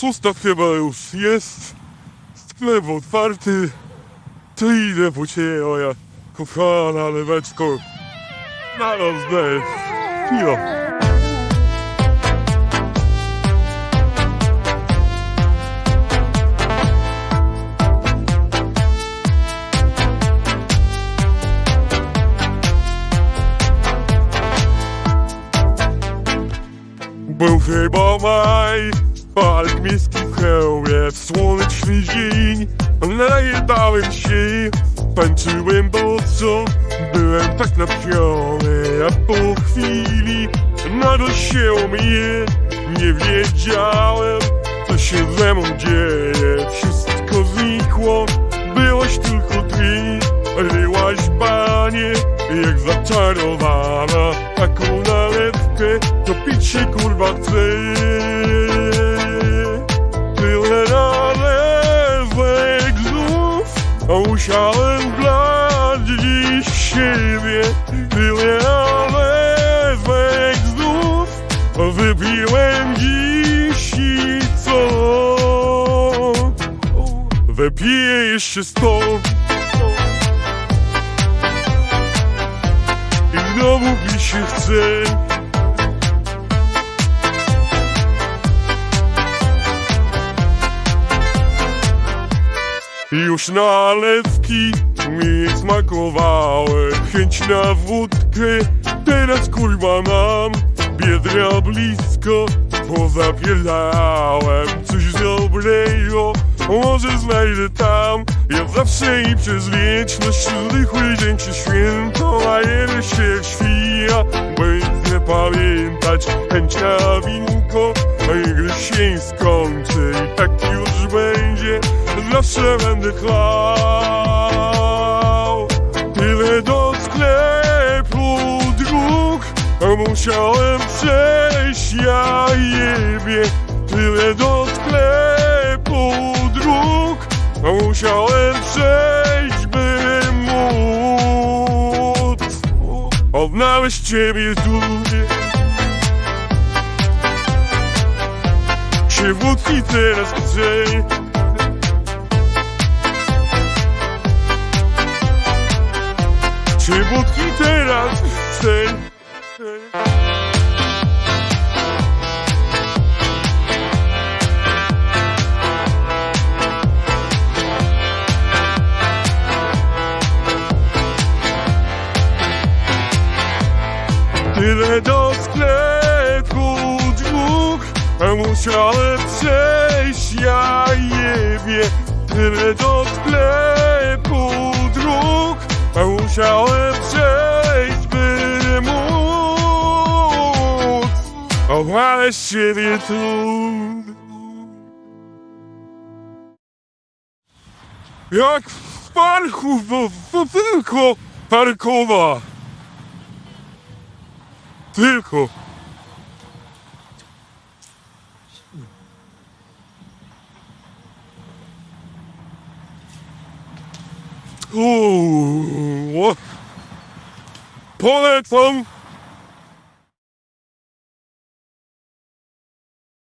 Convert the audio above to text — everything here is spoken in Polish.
Szósta chyba już jest. Sklep otwarty. To idę po ciebie, moja kochana leweczko. Na rozdech. Jo. Był chyba maj, park miejski w hełmie, w słoneczny dzień. Najedałem się, tańczyłem bocą, byłem tak napiony A po chwili się mnie, nie wiedziałem Co się ze mną dzieje, wszystko znikło Byłaś tylko ty, ryłaś banie Jak zaczarowana, taką nalewkę To pić się kurwa chce siebie Tyle nalewek znów. Wypiłem dziś i co? Wypiję jeszcze stąd I znowu mi się chce. Już nalewki mi smakowały Chęć na wódkę Teraz kurwa mam Biedra blisko Pozapierdałem Coś dobrego Może znajdę tam Ja zawsze i przez wieczność Zwykły dzień czy święto A jeden się świja. Będę pamiętać Chęć na winko gdy się skończy I tak już będzie. Zawsze będę chlał musiałem przejść Ja jebie Tyle do sklepu dróg. Musiałem przejść By móc Odnaleźć ciebie tu Się wódki teraz chcę Czy wódki teraz chcę? Tyle do sklepu dwóch, musiałem przejść, ja jebie. Tyle do sklepu dróg, musiałem przejść, siebie tu. Jak w parku, bo, bo tylko parkowa. Tylko. Polecam